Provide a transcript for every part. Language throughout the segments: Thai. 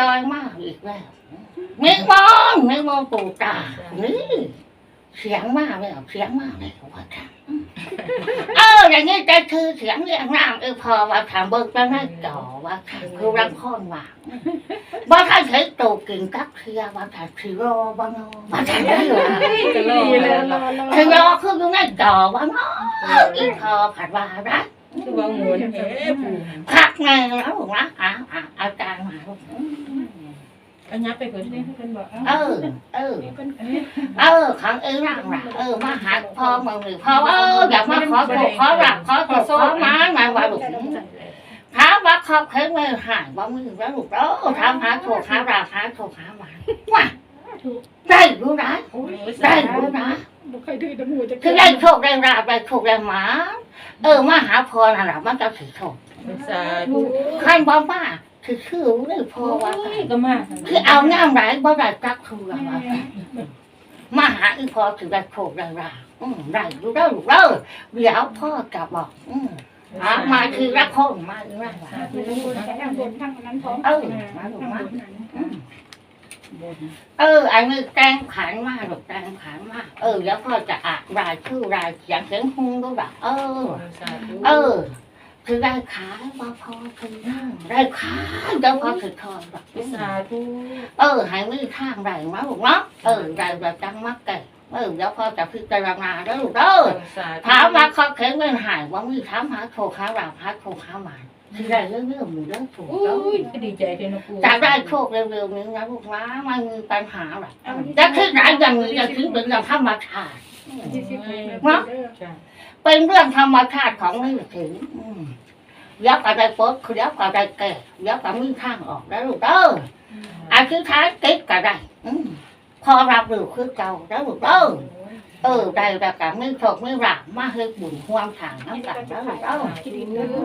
จอยมากอีกแล้วไม่มองไม่มองปู่ตานี่เสียงมากเลยเสียงมากเลยว่าทำเอออย่างนี้จะคือเสียงเรียงน้ำเออพอว่าทำเบิกแล้วน่าจ่อว่าทำคือรังค้อนว่าว่าท่านใช้ตูกินกักเทียว่าท่านคือรอบ้านว่าท่านได้หรอจะรอเลยรอรอคือรอคืออยู่ในจ่อว่าเนาะอีพอผัดว่าได้ คือว่าหมุนแหปู่พักไงแล้วผมนะอะอะอาจารย์มาลูกอันยับไปเพิ่นนี่เพิ่นบอกเออ เออเพิ่นเออขังเออร่างละเออมาหาพ่อมึงหรือพ่อเอออยากมาขอโทษขอรับขอโทษขอมาหมายว่าลูกถามว่าเขาเคยไม่หายว่ามึงแล้วลูกเออถามหาโทษหารับหาโทษหาหมาว่าได้รู้นะได้รู้นะบ่เคยดื้อตะหมูจะคือได้โชคได้ราบได้โชคได้หมาเออมาหาพ่อน่ะล่ะมันจะถือโชคสาธุขั้นบ่มาคือชื่อเลยพ่อว่าไปก็มาคือเอาน้ำไหลบ่ได้จักคือว่าไปมาหาอีพอถือได้โชคได้ราบอืมได้รู้ได้รู้เด้อเดี๋ยวพ่อจะบอกอืมหามาคือรักคนมาอีนั่นล่ะทั้งบนทั้งนั้นพร้อมอืม เออ อันนี้แกงขันมากหรอกแกงขันมาก เออ แล้วพ่อจะอ่านรายชื่อรายเขียนเสียงฮุ้งด้วยแบบเออสาธุเออคือได้ขายว่าพอคือนั่งได้ขายเดี๋ยวพอถือทองแบบสาธุเออให้มือข้างได้มาลูกเนาะเออได้แบบจังมักแก่ เออเดี๋ยวพอจะพิจารณาแล้วลูกเด้อสาธุถามว่าเขาเข็นเงินหายว่ามือถามหาโชคหาราบหาโชคหาหมายคือได้เรื่องเรื่องมือเรื่องถูกอุ้แล้วยก็ดีใจเด้นะปู่จะได้โชคเร็วๆนี้นะลูกนะไม่มีปัญหาหรอกจะคิดไหนอย่างนี้จะคิดเป็นเรื่องธรรมชาติเป็นเรื่องธรรมชาติของนี่ถึงอืมเดี๋ยวก็ได้ปลดเดี๋ยวก็ได้แก่เดี๋ยวก็มีทางออกแล้วลูกเด้ออันคือท้ายติดก็ได้อืม พอรับรู้คือเก่าแล้วลูกเด้อเออได้แล้วก็ไม่โชคไม่หลับมาให้บุญห่วงทางน้ำกันแล้วลูกเด้อ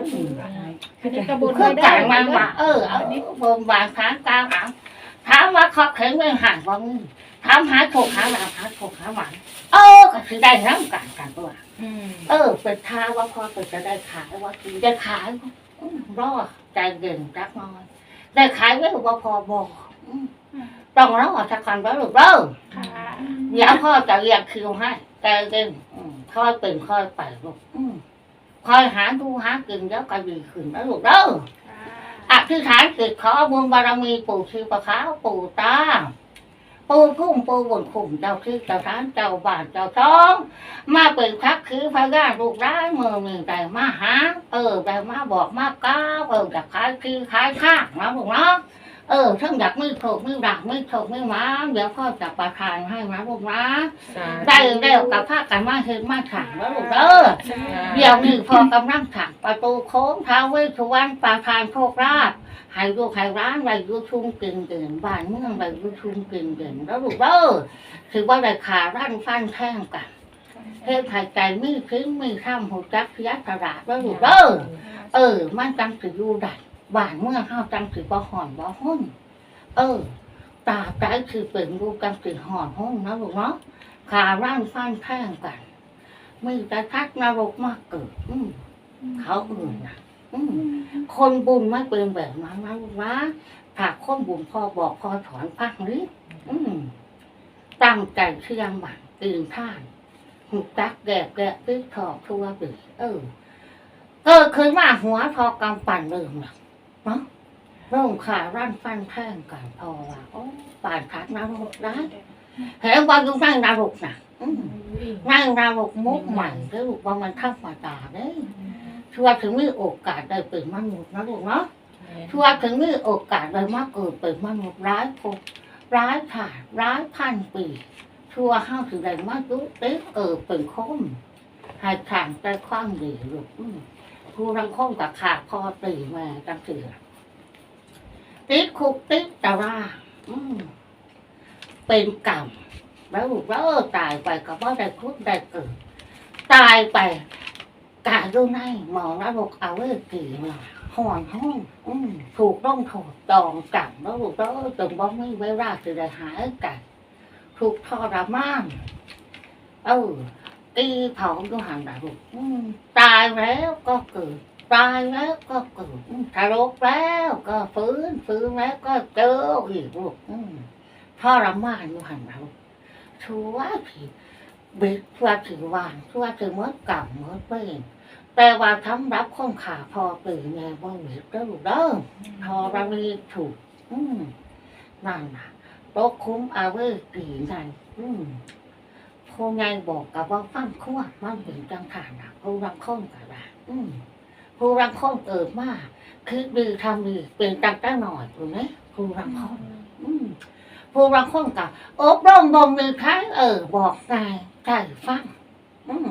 คือจะกระบวนคือการมันว่าเออเอาบนบานทางกลางหางถามว่าเขาเข็นไม่ห่างว่ามึงถามหาโชคหาลาภหาโชคหาหวังเออก็คือได้น้ำกันกันตัวอืมเออเป็นท่าว่าพอเป็นจะได้ขายว่าคือจะขายอืมรอใจเด่นจักหน้อยได้ขายไว้ว่าพอบอกอืม ต้องรอสักกันแล้วหรือเปล่าเดี๋ยวพ่อจะเรียกคิวให้ใจเด่นอืมค่อยเป็นค่อยไปลูกอืมคอยหาดูหากินแล้วก็ดีขึ้นแล้วลูกเด้ออธิษฐานจิตขอบุญบารมีปู่ชีประขาวปู่ตาปูพุ่มปูบนขุมเจ้าคือเจ้าทานเจ้าบ้านเจ้าท้อง มาเป็นคักคือพระญาลูกร้ายมือมีแต่มาหา เออแต่มาบอกมาก้าวเอออยากขายคือขายข้างนะลูกเนาะ เออทั้งอยากไม่ถูกไม่ดักไม่ถูกไม่หมาเดี๋ยวพ่อจะประทานให้นะลูกนะสาธุได้เร็วกับผ้ากันมาเห็นมาถังแล้วลูกเด้อเดี๋ยวนี้พอกำลังถังประตูโค้งท้าวเวสสุวรรณประทานโชคลาภให้ลูกให้ร้านไปยูชุ่มเก่งเก่งบ้านเมืองไปยูชุ่มเก่งเก่งแล้วลูกเด้อถือว่าได้ขาร้านฟันแท่งกันเฮ็ดให้ใจมีซึ้งมีข้ามหูจักเสียสละแล้วลูกเด้อเออมันจังสิอยู่ได้ บ้านเมืองเฮาจังสิบ่ห่อนบ่ห้นเออ ตาใจคือเป็นลูกจังสิห่อนห้นนะลูกเนาะขาร้านฟันแท่งกันมีแต่ทักนรกมากเกิดอืมเขาอื่นนะอืมคนบุญไม่เป็นแบบนั้นนะลูกนะถ้าคนบุญพอบอกพอถอนพักนี้อืมตั้งใจเชื่อมันตื่นท่านหุกตักแกะแกะตึกถอกทั่วดึกเออเกิดขึ้นมาหัวทอกำปั่นเริ่มหลัก เนาะริ่มขาร่านฟันแท่งกันพอว่าโอ้ป่านคักนรกนะเห็นว่าอยู่ในนรกนะอืมในรกมุกใหม่แล้วลูกว่ามันธรรมดาเด้ชัวร์ถึงมีโอกาสได้เป็นมนุษย์นะลูกเนาะชัวร์ถึงมีโอกาสได้มาเกิดเป็นมนุษย์ร้ายภพร้ายผ่านร้ายพันปีชัวร์ห้าถึงได้มาดุติเออเป็นคมให้ขานแต่ความดีลูกอื ผู้รังคมกับขาดพอตีมาจังเสือติดคุกติดตาราเป็นกรรมแล้วกแล้วเออตายไปก็บ่ได้คุกได้เกิดตายไปกาดูในหมอระบบเอาเวกี่มาห่อนห้องอืถูกต้องถูกตองกลับแล้วลูกแล้วจนบ่ไม่เวลาจะได้หายกันถูกทรมานเออ ตีเผาก็หันหลังลูกอืมตายแล้วก็เกิด ตายแล้วก็เกิดทารกแล้วก็ฟื้นฟื้นแล้วก็เจออีกลูกอืมทรมานอยู่หันหลังชัวผิดบิดชัวร์ถือวางชัวร์ถือเมื่อกลับเมื่อเป็นแต่ว่าทำรับข้องขาพอตื่นไงบ่หวิดก็ลูกเด้อพอเรามีถูก อืมนั่นนะโต๊ะคุ้มอาเวอร์กี่ไงอืม ผู้ไงบอกกับว่าฟังขั้วมันเป็นจังฐานนะผู้รังค้นกับว่าอืมผู้รังค้นเกิดมากคือดีทำดีเป็นจังตั้งหน่อยถูกไหมผู้รังค้นอืมผู้รังค้นกับอบรมบ่มมีท้ายเออ บอกไงใจฟัง อืม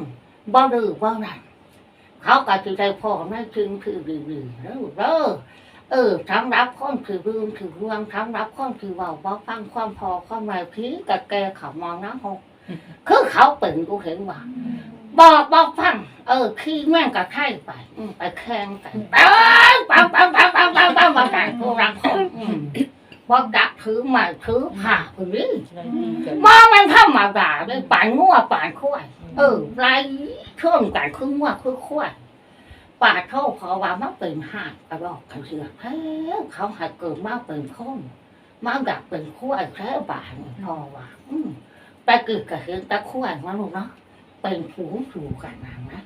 บ่ดื้อบ่รันเขาก็จะได้พ่อแม่จึงคือดีๆแล้วเด้อเออทั้งรับคนคือลืมคือรวงทั้งรับคนคือเว่าบ่ฟังความพอความหมายพีกับแกเขามองน้ำหก คือเขาเป็นกูเห็นว่าบอกบอกฟัง เออขี้แม่งกับไข่ไปไปแข่งกันปังปังปังปังปังปังปังปังปังผู้รังคนบอกดักถือไม้ถือผ้าคนนี้มองมันธรรมาด่าเลยป่านงัวป่านข้วยเออไล่เชื่อมกันคือว่าคือขั้วป่าเท่าพอว่ามันเป็นหาดกระรอกกระเสือกแท้เขาหัดเกิดมาเป็นข้นมาอยากเป็นขั้วแท้ป่านพอว่าอืม ต่เกิดกับเห็นแต่ขั้วมันลูกเนาะเป็นผูงผูกันนะนะ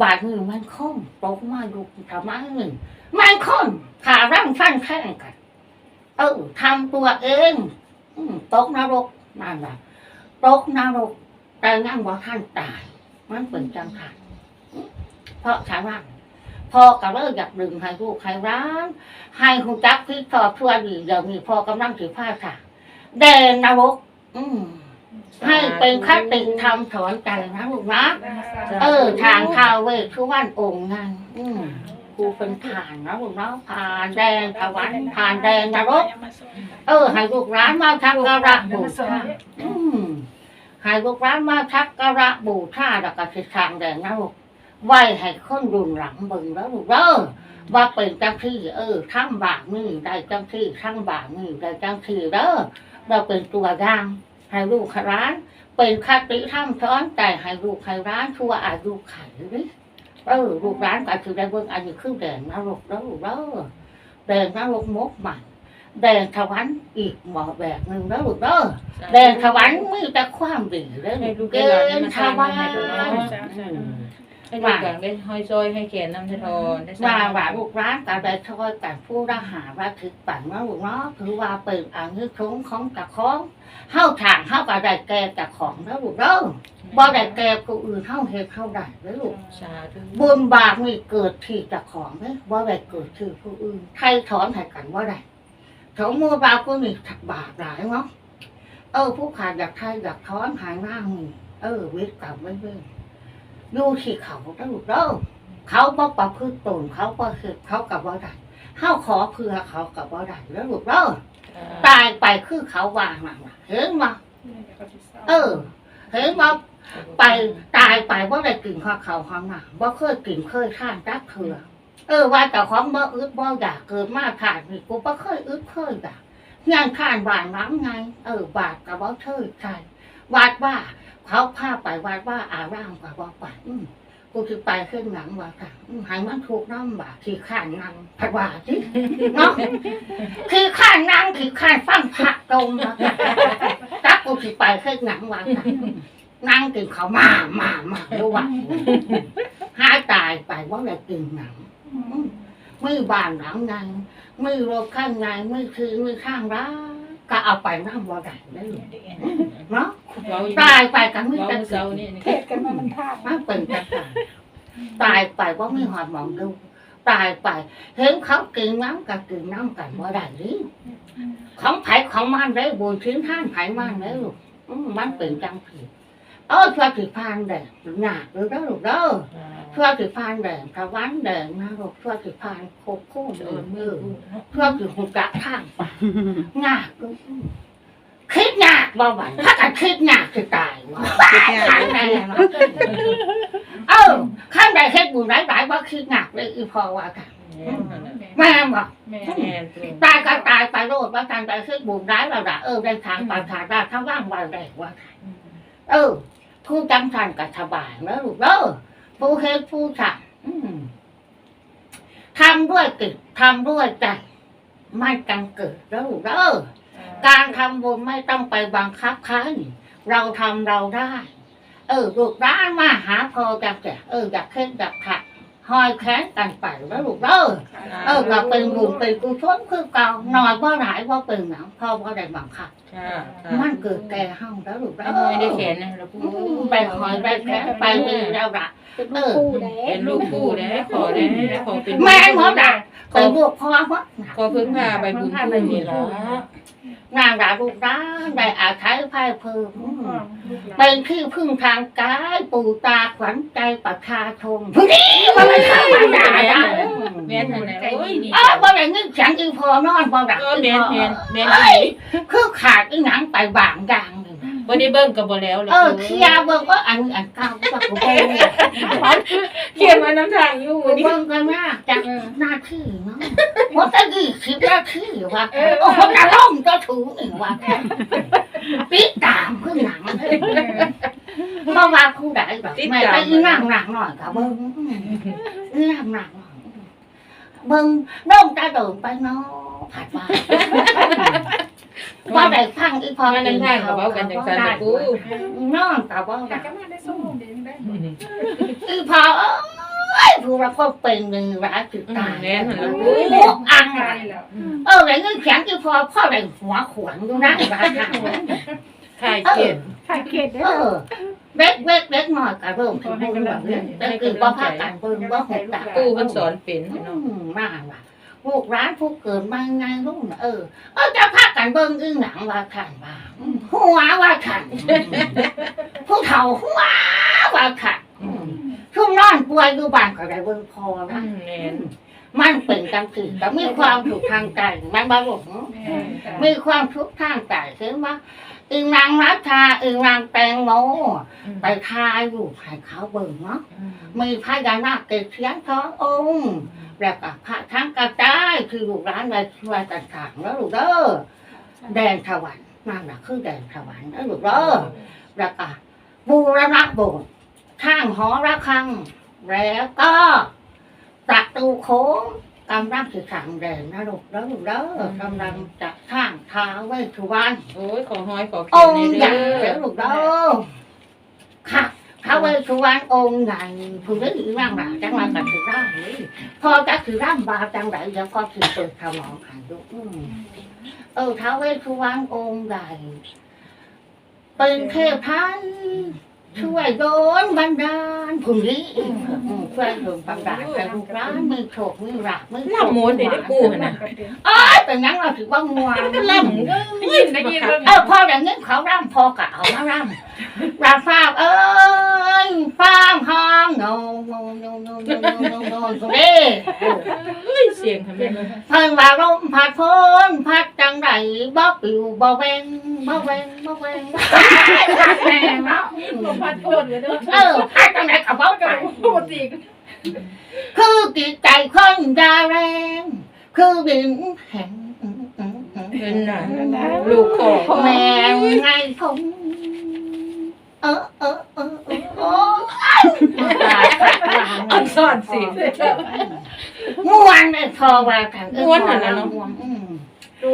บาดมือมันข้นตกมาดูทำไมหนึ่งมันข้นขาร่างฟันแข่งกัน เออทำตัวเองตกนรกนั่นแหละตกนรกแต่นั่งว่าท่านตาย มันเป็นจังหันเพราะฉะนั้นพอกับเลิกอยากดึงให้ลูกให้ร้านให้คุณจักพิทอชั่วดีเดี๋ยวมีพอกำลังถือผ้าค่ะแดนนรก อืมให้เป็นคติธรรมสอนใจนะลูกนะ เออ ทางทาวเวททุกวันองค์นั่นอืมกูเป็นผ่านนะลูกเนาะผ่านแดนถวันผ่านแดนนรก เออให้ลูกร้านมาทักการะบูชาอืมให้ลูกร้านมาทักการะบูชาแล้วก็สิทางแดงนะลูกไว้ให้คนรุ่นหลังเบิ่งแล้วลูกเด้อว่าเป็นจังที่ เออทั้งบาทนี่ได้จังที่ทั้งบาทนี่ได้จังที่เด้อ เราเป็นตัวอย่างให้ลูกให้ร้าน เป็นคติธรรมสอนแต่ให้ลูกให้ร้านชั่วอายุไขนี่เออลูกร้านก็คือได้เบิ่งอันนี้คือแดงนรกแล้วลูกเด้อแดงนรกมกใหม่แดงถวันอีกหมอแบบหนึ่งแล้วลูกเด้อแดงถวันมีแต่ความดีเลยให้ลูกเกให้หลานณฑ์ถวัน ให้ลูกหลานกลานได้ห้อยซอยให้แขนน้ำททอนได้ว่าว่าลูกร้านกับได้ช่วยกันผู้รหาว่าถึกปั่นว่าลูกเนาะถือว่าเป็นอันนี้ทุงของกับของเฮาทางเฮาก็ได้แก่กับของแล้วลูกเด้อบ่ได้แก่ผู้อื่นเฮาเฮ็ดเฮาได้แล้วลูก สาธุบุญบาปนี่เกิดที่เจากของเด้บ่ได้เกิดที่ผู้อื่นใครถอนให้กันว่าได้สมมุติว่าผู้นี่ทักบาปหลายเนาะเออ ผู้ขาดอยากไทยอยากถอนหายหน้านี่เออเวทกรรมไว้เว้ย อยู่ที่เขาเด้อลูกเด้อเขาบ่ประพฤติตนเขาบ่เฮ็ดเขากับบ่ได้เฮาขอเพื่อเขากับบ่ได้แล้วลูกเด้อตายไปคือเขาวางนั่นล่ะเห็นบ่เออเห็นบ่ไปตายไปบ่ได้กินข้าวเขาข้างหน้าบ่เคยกินเคยทานจักเทื่อเออว่าแต่ของบ่อึดบ่อยากเกิดมาขาดนี่กูบ่เคยอึดเคยอยากงานข้านบ้านหลังไงเออบาทก็บ่เคยใช่ วัดว่าเขาพาไปวัดว่าอาร่ามก็บ่ไปอืมกูสิไปขึ้นหลังว่าค่ะอืมให้มันถูกน้ำบาที่ข้านนั่งพัดว่าสิเนาะคือข้านนั่งคือข้านฟังพระตรงนะจักกูสิไปขึ้นหลังว่าค่ะนั่งกินเขามามามาดูว่าหายตายไปว่าอะได้กินหนังไม่บ้านหลังไงไม่รถข้างไงไม่คือไม่ข้างร้าน ก็เอาไปน้ำบ่ได้ได้เลยเนาะตายไปกันไม่เราจะเสานี่เทศกันมามันท่ามันเป็นจังไงตายไปว่าไม่หอดมองดูตายไปเห็นเขากินน้ำกับกินน้ำกันบ่ได้หรือของไผ่ของมันได้บุญชิ้นท่านไผ่มันได้ลูกมมันเป็นจังผิด เออช่วยผิดพานเด้หนักหรือเด้อลูกเด้อเพื่อสิพานแดงพระวันแดงนะลูกเพื่อสิพานโคโค่เอเดิอนมืมืออเพื่อสิหุกะทางไปงากก็คิดงากบ่หวันถ้ากันคิดงากจะตายวะคิดยากทางไหนเนาะเออข้างใดเฮ็ดบุญหลายๆบ่คิดหนักเลยอีพอว่าค่ะแม่บอกแม่ปูตายก็ตายไปโลดว่าการไปเฮ็ดบุญร้ายเราละเออได้ทางปาฐานได้ทั้งว่างวันได้ว่าค่ะเออ ผู้จำทันกับสบายแล้วลูกเด้อผู้เฮ็ดผู้สั่งทำด้วยติดทำด้วยใจไม่กังเกิดแล้วลูกเด้อการทำบุญไม่ต้องไปบังคับใครเราทำเราได้ เออลูกร้านมาหาพอจังแกเอออยากเข้นอยากถัก หอยแค้นกันไปแล้วลูกเด้อเออก็เป็นบุญเป็นกุศลคือเก่าหน่อยว่าหลายว่าเป็นหนังพ่อว่าได้บังคับค่ะมันเกิดแก่ห้องแล้วลูกเด้ไม่อได้แขนนะแล้วปูไปหอยไปแค้นไปมีแล้วละเป็นลูกคู่แด้เป็นลูกปูได้ขอได้ขอเป็นแม่หมดละเป็นลูกพ่อหมดขอพึ่งพาไปบุญปูนี่ละ นางดาลูกร้านได้อาศัยไพ่เพิ่มเป็นที่พึ่งทางกายปู่ตาขวัญใจประชาชนผู้นี้มันไม่ธรรมดาได้แม่นทันไหนโอ้ยดีเออบ่ได้เงินเสียงอีพอนอนบ่ได้เออแม่นแม่นเมนเอ้ยคือขาดอีหนังไปบางอย่าง บ่ได้เบิ่งก็บ่แล้วเออเคลียร์เบิ่งว่าอันอันเก่าว่ากูเบิ่งเขียนมาน้ำทางอยู่กูนี่เบิ่งกันยากจังหน้าที่เนาะว่าแต่ดีคิดว่าที่ว่าโอ้โหจะล่มจะถูอีกว่าปิดตามขึ้นหนังเพราะว่าผู้ใดแบบแม่ไปอีนั่งหนังหน่อยกับเบิ้งอีนั่งหนังหน่อยเบิ้งน้องตาเดินไปเนาะผัดว่า ว่าได้ฟังอีพอมาน้ำทางก็เว้ากันจังซั่นปูนอนกับว่าอยากจะมาได้ส้มเด้งได้อีพอเอ้ยผู้รับก็เป็นหนึ่งร้ายจุดตายแม่นทันแล้วปูพวกอังใช่อะแล้วเออไอ้เงินแข็งอีพอพ่อได้หัวขวานดูนะร้านข้างขายเขียนไข่เค็ดได้เออเล็กเล็กเล็กหน่อยกับเริ่มถึงบุญแบบนี้แต่คือว่าพากันเบิ่งว่าหกตาปูเพิ่นสอนเป็นอืเนาะมน่าว่ะ พวกร้านพวกเกิดมาไงลูกน่ะเออเออจะพากันเบิ่งอึ้งหนังว่าขันว่าอืมหัวว่าขันผู้เฒ่าหัวว่าขันอืมช่วงนอนป่วยอยู่บ้านก็ได้เบิ่งพอนะแม่นมันเป็นจังคือแต่มีความถูกทางใจมันบ่ลูกมีความทุกข์ทางใจคือว่า อึงนางรัชาอึงนางแตงโมไปทายอยู่ให้เขาเบิ่งเนาะมีพญานาคเกิดเสียงท้ององค์แล้วก็พระทั้งกระจายคือลูกร้านในช่วยกันถางแล้วลูกเด้อแดนถวันนั่นแหละคือแดนถวันแล้วลูกเด้อแล้วก็บูรณะโบสถ์ข้างหอระฆัง แล้วก็ประตูโค้งกำลังจะสั่งแดนนะลูกเด้อลูกเด้อกำลังจะข้า งท้าไว้ทุวันโอ้ยขอห้อยขอเขียนงค์ใหเด้เด้ออลูกเด้อค่ะท้าวเวสสุวรรณองค์ใหญ่ผู้ได้ยินร่างหนาจังหวะกับถือร่างเลยพอจะถือร่างบาจังไรเดี๋ยวพอถือเปิดสมองขันดูอืมเออท้าวเวสสุวรรณองค์ใหญ่เป็นเทพท่าน ช่วยโดนบันดาลผู้นี้ช่วยโดนบันดาลแต่ลูกร้านมือโฉกมือหลักมือโฉลำโมดได้ปูนะเอ้ยเป็นงั้นเราถือว่างวงลำยินได้ยินเองเออพออย่างนี้เขาร่ำพอกะเอามาร่ำราฟ้าเอ้ยฟ้าห้องโนโนโนโนโนโนโนโนสุเด้เฮ้ยเสียงทำไมเพิ่นว่าลมพัดพ้นพัดจั งไรบ่ปิวบ่เวงบ่เวงบ่เวงพัดแน่เนาะลมพัดโคตรเลยเด้อเออพัดจังไรกับบ่ไปพูดอีกคือจิตใจคนดาแรง คือดินแข็งเป็นน่ะลูกขอแมวไงผมเออเออเออเออโอ้อันสอนสิม่วนเลยพอว่ากันม่วนน่ะนะเนาะอืมดูห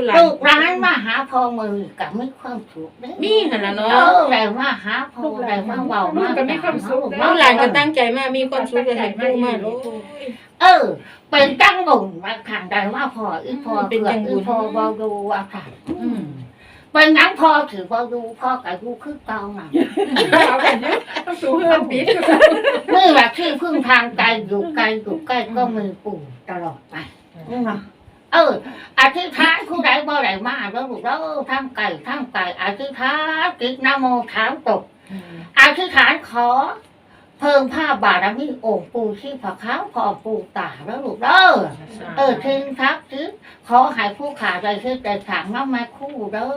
ลานลูกร้านมาหาพอมือกับไม่ความสุขเด้มีหั่นล่ะเอเนาะอแต่ว่าหาพอแต่ว่าเบามาก็มีความสุขลูกหลานก็ตั้งใจมามีความสุขก็ให้ปูมาโลดเออ เป็นจังบุญมาขังได้ว่าพออีพอเป็นเกิจัดงบุอีญพอบอดูว่าค่ะอืมเป็นนังพอถือบอดูพ่อกับลูกคือเก่าหนัง เอาแบบนี้ต้องสูงเฮือนปิดเมื่อแบบที่พึ่งทางไกลอยู่ไกลอยู่ใกล้ก็มือปู่ตลอดไปนี่เนาะ เอออธิษฐานผู้ใดบ่ได้มาแล้วลูกแล้วทำไก่ทำไก่อธิษฐานกิจนะโมถามตกอธิษฐานขอ เพิ่มผ้าบารมีองค์ปู่ที่พระเขาพอปู่ตาแล้วลูกเด้อเออทิ้งทักทิ้งขอใหายผู้ขาใจชื่อใจถางน้ำมาคู่เด้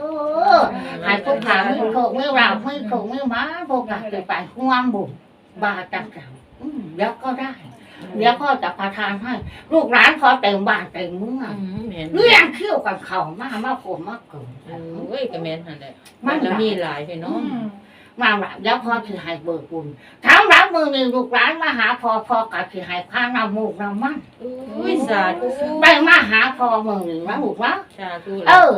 อใหายผู้ขาไม่โถกไม่ราบไม่โถกไม่ม้าพวกกัดจะไปห่วมบุญบาจังจังอืมเดี๋ยวก็ได้ เดี๋ยวพ่อจะประทานให้ลูกหลานพอเต็มบ้านเต็มเมืองอืมแม่นเลี้ยงเขี้ยวกับเขามามาผมมาเกิดโอ้ยก็แม่นหั่นแหละมัมันนแล้วมีหลายพี่น้องมาแบบเดี๋ยวพ่อถือให้เบิกบุญถามรับมือหนึ่งลูกหลานมาหาพ่อพ่อกับถือให้พาน้ำมูกน้ำมันอุ้ยสาธุไปมาหาพ่อมือหนึ่งนะลูกนะสาธุเออ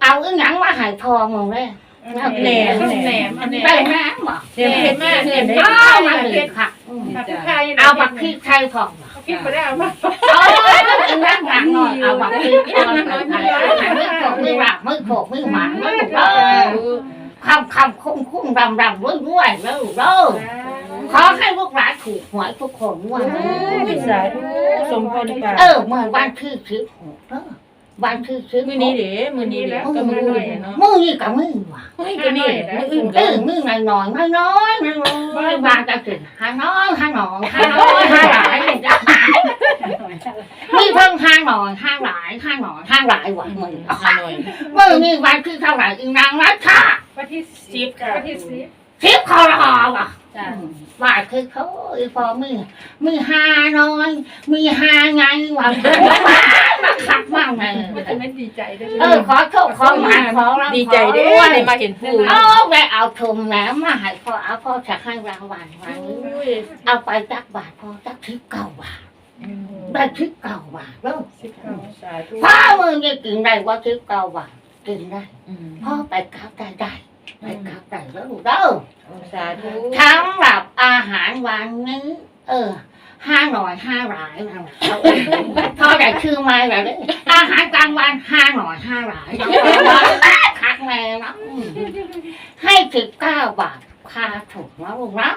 เอาอีหยังมาให้พ่อมึงเลย แหนมแหนมอันนี้ได้แม่บอกเสียเพชรมากเห็นได้เอามาเลยค่ะอืมผักไข่เอาบักพริกไทยพอเอาพริกไปได้เอามาเอาอีนั่งหลังหน่อยเอาบักพริกก่อนไทยไม่โขกไม่หลักไม่โขกไม่หมันไม่ถูกเออคำคำคุ้มคุ้มรำรำรวยรวยแล้วเด้อขอให้ลูกหลานถูกหวยทุกคนงวันนี้อุ้ยสาธุสมพรปากเออเมื่อวันที่สิบหกเด้อ วันที่สิบมื้อนี้เด้มื้อนี้เด้ก็มื้อนี้เนาะมือนี่กับมือว่ะเฮ้ยก็นี่มื้ออื่นเอก็อมือน้อยน้อยน้อยน้อยน้อยบางจะถึงหาน้อยหาหนอยหาน้อยหาหลายมีเพิ่งหาหน่อยหาหลายหาหน่อยหาหลายว่ะมือหาหน่อยมือนี่วันที่เท่าไหร่อีนางรัชชาวันที่สิบวันที่สิบทิพย์คอรอว่ะ จ้าว่าคือเขาอีพอมือมือหาน้อยมีหาไงว่ะมาขัดมากเลยมันจะไม่ดีใจด้วยเออขอโชคขอหมาขอรับดีใจเด้ขอได้มาเห็นปู่เอาไปเอาทุมแหนมมาให้พ่อเอาพ่อจะให้รางวัลวันนี้อุ้ยเอาไปจักบาทพ่อจักทิพย์เก่าบาทได้ทิพย์เก่าบาทแล้วสิบเก้าสาธุพ่อมือเนี่ยกินได้ว่าทิพย์เก่าบาทกินได้อืมพ่อไปกราบได้ได้ ไปกราบได้แล้วลูกเด้อสาธุสำหรับอาหารวันนี้เออห้าหน่อยห้าหลายนะพ่อได้ชื่อไหมแบบนี้อาหารกลางวันห้าหน่อยห้าหลายคักแม่เนาะอืมให้สิบเก้าบาทค่าถูกแล้วลูกนะ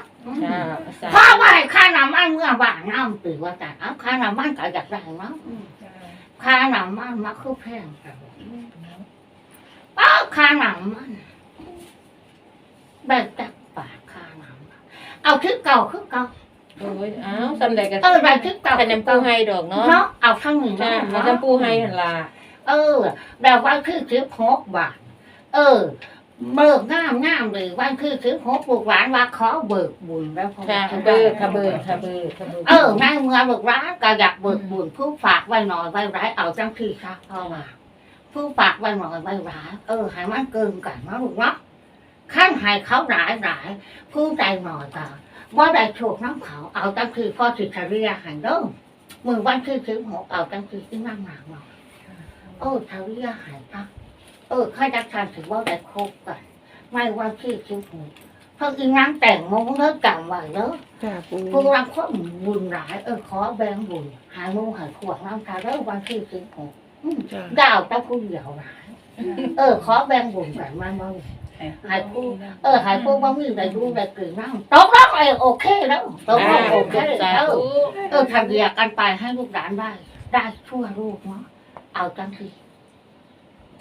จ้าสาพ่อว่าให้ค่าน้ำมันเมื่อบาทน้ำตื่นว่าแต่เอาค่าน้ำมันก็อยากได้เนาะอืมค่าน้ำมันมาคือแพงเอาค่าน้ำมัน แบบจักบาทค่าน้ำมันเอาคือเก่าคือเก่าโอ้ยอ้าวสำใดกันเออแบบคือเก่าคะแนนปูให้ดอกเนาะเนาะเอาทั้งหนึ่งจ้าเนาะมาจำปูให้หั่นล่ะเออแบบว่าคือสิบหกบาทเออ เบิกงามงามเลยวันคือสิบหกลูกหลานว่าขอเบิกบุญแล้วพอจ้าเบิกค่ะเบิกค่ะเบิกค่ะเบิกเออแม่เมื่อลูกร้านก็อยากเบิกบุญผู้ฝากไว้หน่อยไว้ร้ายเอาจังที่ครับพ่อว่าผู้ฝากไว้หน่อยไว้ร้ายเออให้มันเกินกันนะลูกเนาะ ขั้นให้เขาหลายหลายผู้ใจหน่อยก็ว่าได้โชคน้ำเขาเอาจังที่พ่อสิทริยาหันเด้อมือวันที่สิบหกเอาจังที่ที่นั่งหนักหน่อยเออทริยาหันปะเออข้าจักทานถือว่าได้ครบกันไม่ว่าที่สิบหกเพราะอีนั่งแต่งมงเลิกจำไว้เด้อจ้าปูผู้รับคนบุญหลายเออขอแบ่งบุญหายมูหายขวดน้ำตาแล้ววันที่สิบหกอืมดาวตะผู้เดียวหลายเออขอแบ่งบุญกันมาบ้าง หายผู้เออหายผู้ว่ามีได้รู้ได้กลืนน้ำตกลงเออโอเคแล้วตกลงโอเคสาแล้วธุเออทำเดียกันไปให้ลูกหลานได้ได้ชั่วลูกเนาะเอาจังที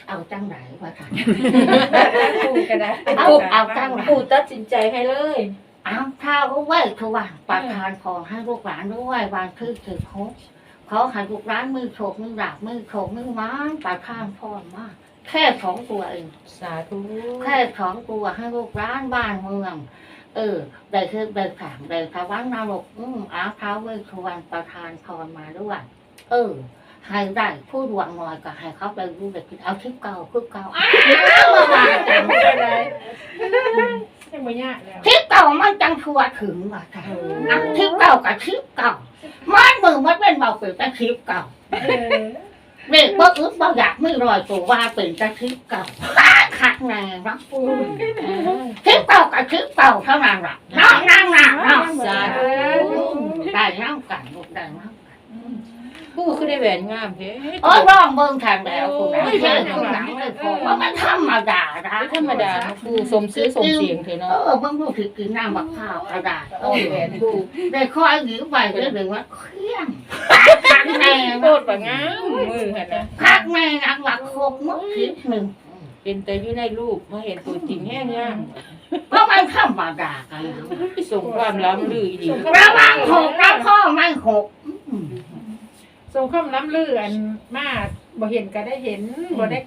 เอาจังไหนวะท่านปูก็ได้เอาเอาจังไหนปู่ตัดสินใจให้เลยอ้าวถ้ารู้ไว้ทุกวันประทานพรให้ลูกหลานด้วยวันคือสิบหกเขาให้ลูกหลานมือโฉกมือดาบมือโฉกมือม้านประทานพรมาก แค่สองตัวเองสาธุแค่สองตัวให้ลูกหลานบ้านเมือง เออได้คือได้ถามได้ทวันนรกอืมอาเท้าเวชชวนประทานพรมาด้วยเออให้ได้ผู้ดวงหน่อยก็ให้เขาไปดูเด็กกินเอาทิพเก่าคือเก่าอ้าวเมื่อวานจังไม่เป็นไรยังไม่ยากแล้วทิพเก่ามันจังชัวถึงว่ะท่านอะคลิปเก่ากับคลิปเก่ามันมือมันเป็นเบาเป็นแต่คลิปเก่า เออเด็กบ่อึดบ่อยากไม่รอยตัวว่าเป็นแต่คลิปเก่าขัดแน่เนาะคลิปเก่ากับคลิปเก่าเท่านั้นล่ะน้องนั่งหนักเนาะสาธุได้น้ำกันลูกได้น้ำปู่คือได้แหวนงามเด้โอ้ยร้องเบิ่งทางแล้วคุณนะเจ้าคุณหนังเลยพอว่ามันธรรมดานะไม่ธรรมดานะปู่สมซื้อสมเสียงเถอะเอเนาะอเบิ่งลูกถึงกินน้ำบักข้าวกระดาษโอ้ยแหวนปู่ได้คอยหยิบไปเรื่อยๆว่าเครียด ขัดแน่โคตรแบบงามมือหั่นนะพักแม่นักว่าครบหมดทิศหนึ่งเป็นแต่อยู่ในรูปมาเห็นตัวจริงแห้งย่างเพราะมันธรรมดากันส่งความล้ำลือดีกระวังหกนะพ่อไม่หกอืมทรงข้ามล้ำลื่นมากบ่เห็นก็ได้เห็นบ่ได้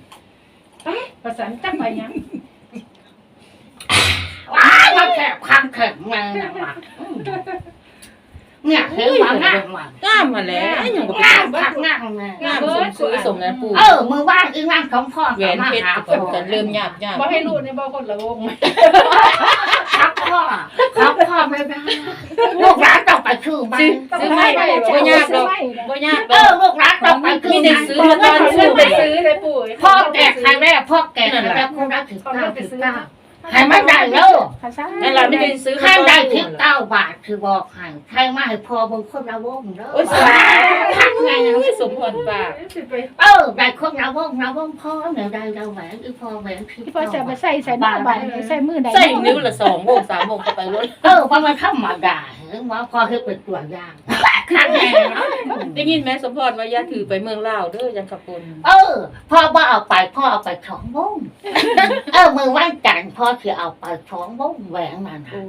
ไปประสานจักไปยังว้ายมาแขกพังแข็งแม่นักว่าอืม เนี่ยเห็นว่างามว่ะงามมาแล้วยังบ่ไปงามบ้าพักงามเลยงามสมซื้อสมนั้นปู่เออมือว่างอีว่างของพ่อแหวนเพชรหาทุกพ่คนกันเริ่มหยาบหยาบบ่ให้รู้ในบ่คนละวงครับพ่อครับพ่อไม่ได้ลูกหลานต้องไปชื่อมันซื้อซื้อไม่บ่ยากดอกบ่ยากดเอออกลูกหลานต้องไปชื่อมีแต่มันซื้อแล้วตอนซื้อไปซื้อเลยปู่พ่อแก่ใครแม่พ่อแก่ใครแม่คนรักถึงเขาเก้าไปถึงซื้อเก้า ให้มันได้เด้อนั่นล่ะไม่ได้ซื้อข้างได้ถึงเก้าบาทคือบอกให้ใครมาให้พอบางคนละวงเด้อโอ้ยสาพักไงธุสมพรปากสิไปเออได้คนละวงละวงพ่อเนี่ยได้เราแหวนอีพ่อแหวนที่ที่พ่อจะมาใส่ใส่หน้าบานใส่มือใดใส่นิ้วละ2โมง3โมงก็ไปรถเออเพราะมันธรรมดาเห็นว่าพ่อให้เป็นตัวอย่างข้างในเนาะได้ยินไหมสมพรว่าอย่าถือไปเมืองลาวเด้อจังกะปนเออพ่อว่าเอาไปพ่อเอาไปสองวงเออมือวันจันทร์พ่อจะเอาไปสองวงแหวนมันน่ะ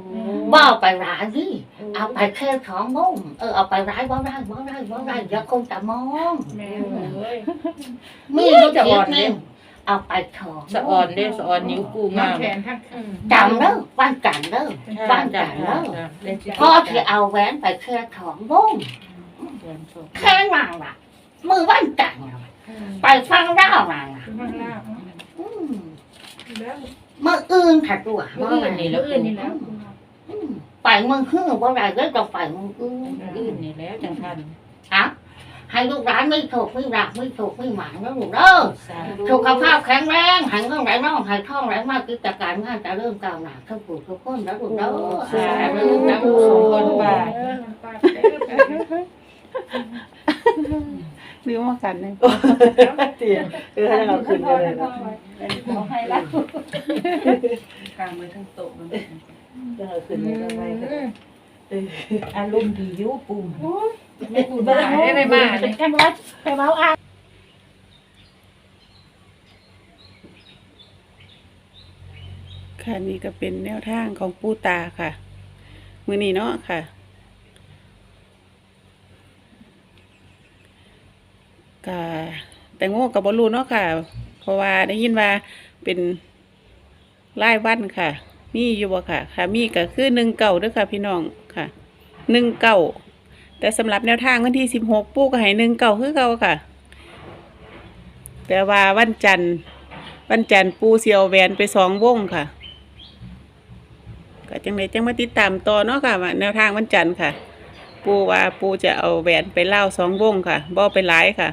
ว่าเอาไปร้านนี่เอาไปแค่สองวงเออเอาไปร้านว่าได้ว่าได้ว่าได้เดี๋ยวคงจะมองแม่เอ้ยมีลูกเขียนนี่เอาไปสองสะออนเด้สะออนนิ้วกูทั้งางมแขนทั้งจำเด้อวันจันทร์เด้อวันจันทร์เด้อพ่อจะเอาแหวนไปแค่สองวงแค่นั้นล่ะมือวันจันทร์น่ะไปฟังเล่ามาน่ะข้างล่างอืมแล้ว เมื่ออื่นค่ะตัวมื้ออื่นนี่แหล้วอื่นนี่แล้วอืมไปเมืองขึ้นบ่ได้ก็ต้องไปเมืองอื่นอื่นนี่แล้วจังทันอะให้ลูกหลานไม่โศกไม่รักไม่โศกไม่หมายนะลูกเด้อสุขภาพแข็งแรงหันเรื่องไหนน้องหันท่องไหนมากกิจการงานจะเริ่มก้าวหน้าทั้งผู้ทุกคนนะลูกเด้อสาสาธุธุสานะธุสมพรปากเออปากเด้อลืมมากันเลยเตียงคือให้เราขึ้นเลยนะขอให้แล้วกลางไว้ทั้งโต๊ะมันจะเราขึ้นเลยทำไมกันเอออารมณ์ดีอยู่ปุ่มไม่พูดมาได้ได้มาเลยแค่ว่าแค่ว่าอะค่ะนี่ก็เป็นแนวทางของปูตาค่ะ มือนี้เนาะค่ะ กะแต่โง่กับบอลูเนาะค่ะ เพราะว่าได้ยินว่าเป็นรายวันค่ะ มีอยู่บ่ค่ะ ค่ะ มีก็คือหนึ่งเก่าด้วยค่ะ พี่น้องค่ะหนึ่งเก่าแต่สำหรับแนวทางวันที่สิบหกปูก็ให้หนึ่งเก่าคือเก่าค่ะ แต่ว่าวันจันทร์วันจันทร์ปูเสียวแวนไปสองวงค่ะก็จังไดจังมาติดตามต่อเนาะค่ะ แนวทางวันจันทร์ค่ะ ปูว่าปูจะเอาแหวนไปเล่าสองวงค่ะบ่ไปหลายค่ะ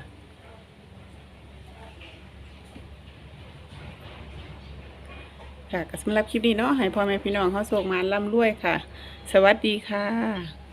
ค่ะก็สำหรับคลิปนี้เนาะให้พ่อแม่พี่น้องเขาโศกมาล่ำรวยค่ะ สวัสดีค่ะ